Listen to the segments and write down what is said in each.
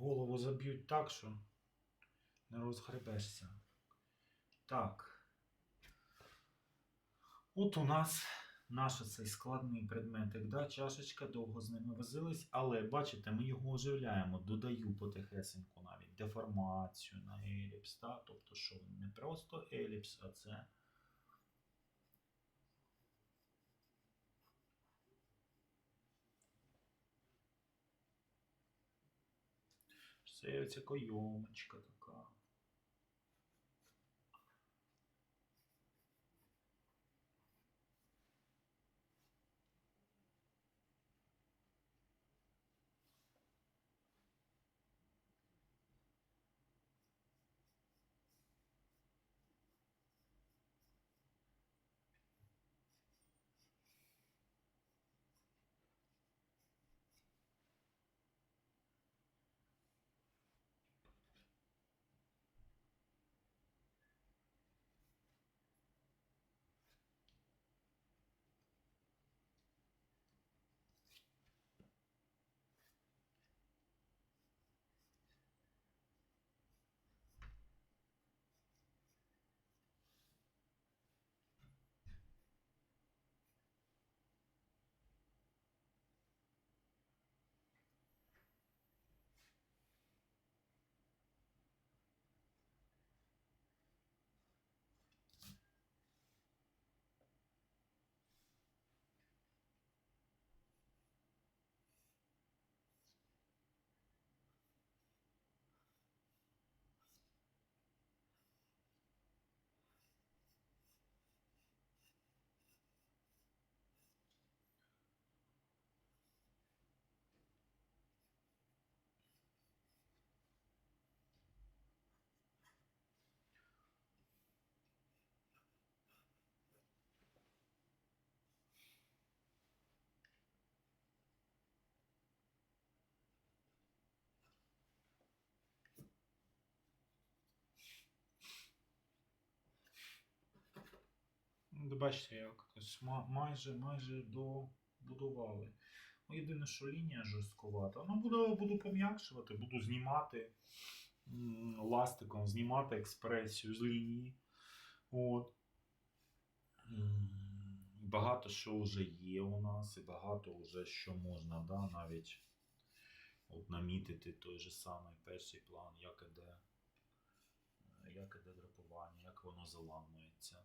голову заб'ють так, що не розгребешся. Так. От у нас наш цей складний предметик, да, чашечка, довго з ними возились, але бачите, ми його оживляємо, додаю потихесеньку навіть деформацію на еліпс. Да? Тобто, що не просто еліпс, а це. Це оця койомочка така. Ну, Бачите, як ось майже, майже добудували. Ну, єдине, що лінія жорстковата. Ну, буду, буду пом'якшувати, буду знімати ластиком, знімати експресію з лінії. От. Багато що вже є у нас, і багато вже що можна да, навіть от, намітити той же самий перший план, як іде, як іде драпування, як воно заламується.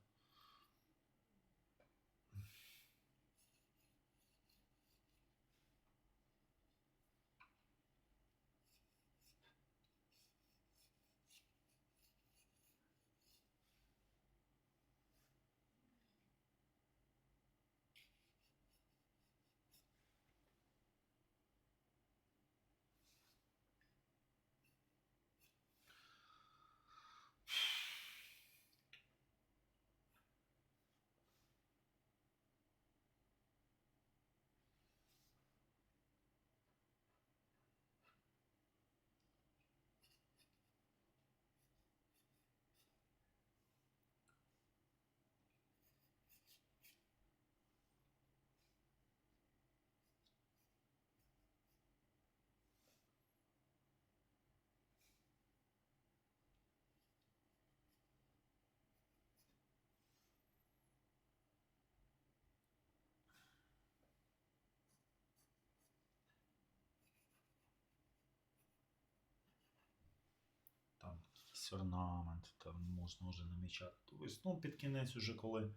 там якийсь орнамент, там можна вже намічати. Тобто, ну, під кінець, уже коли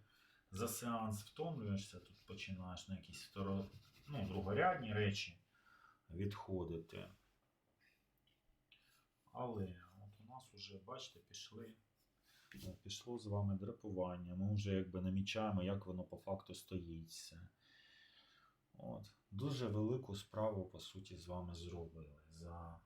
за сеанс втомлюєшся, тут починаєш на якісь второ, ну, другорядні речі відходити. Але от у нас вже, бачите, пішли. е, Пішло з вами драпування. Ми вже якби намічаємо, як воно по факту стоїть. От. Дуже велику справу, по суті, з вами зробили за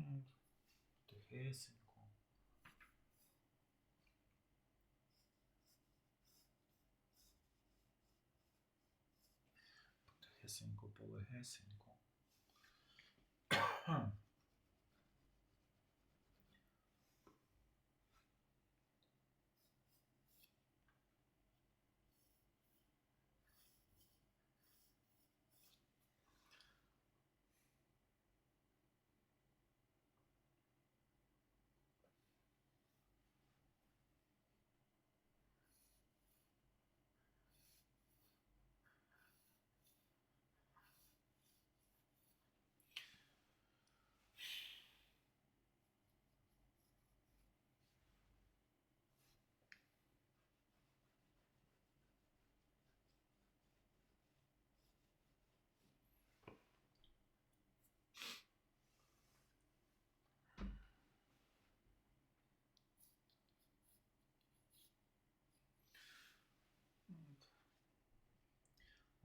М, Тихесенько. Потихесенько, полегесенько.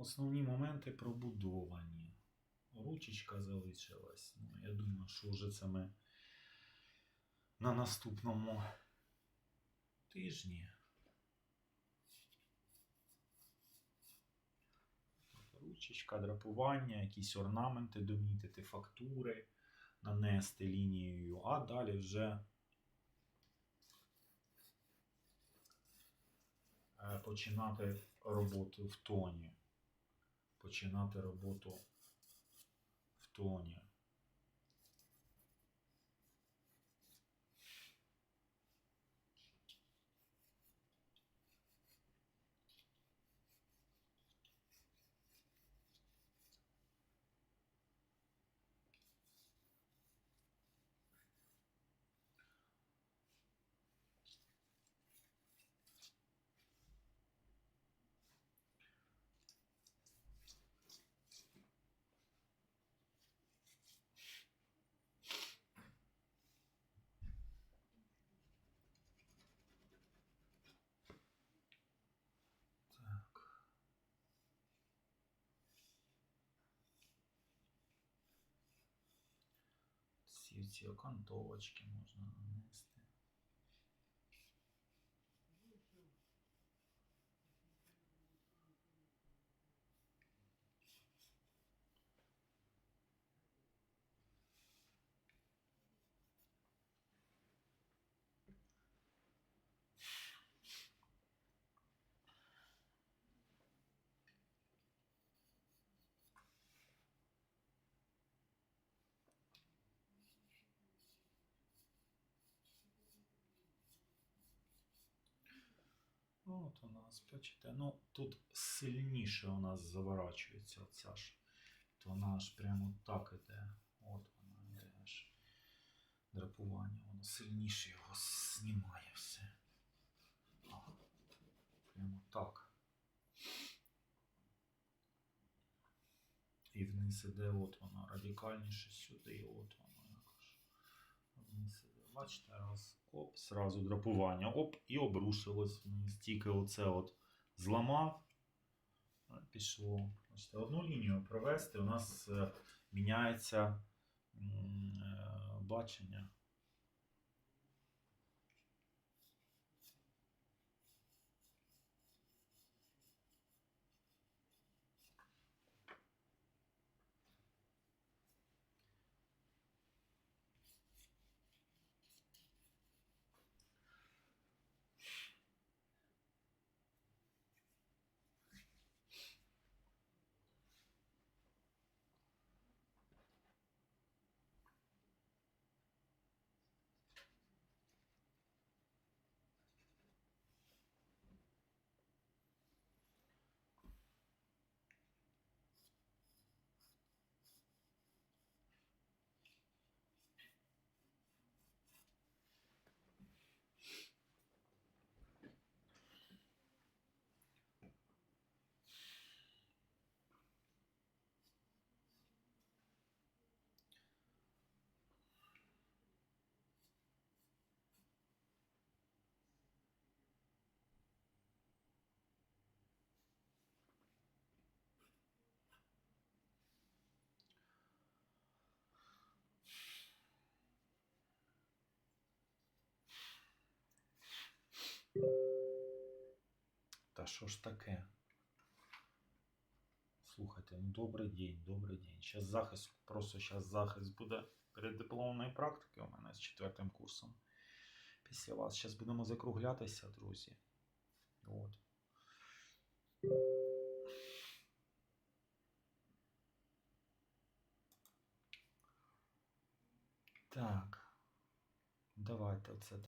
Основні моменти пробудовані. Ручечка залишилась. Ну, я думаю, що вже це ми на наступному тижні. Ручечка, драпування, якісь орнаменти домітити, фактури, нанести лінією, а далі вже е, починати роботу в тоні. Починати роботу в тоні. Так. Всі ці окантовочки можна нанести. От у нас, бачите, ну тут сильніше у нас заворачується оця ж. То вона аж прямо так іде. От вона аж драпування. Воно сильніше його знімає все. А, прямо так. І вниз іде от воно радикальніше сюди, і от іде. Бачите, раз, оп, сразу драпування, оп, і обрушилось вниз. Тільки оце от зламав, пішло. Бачите, одну лінію провести, у нас е, міняється е, бачення. Та що ж таке? Слухайте, ну добрий день, добрий день. Зараз захист, просто зараз захист буде переддипломної практики у мене з четвертим курсом. Після вас. Зараз будемо закруглятися, друзі. От. Так. Давайте оце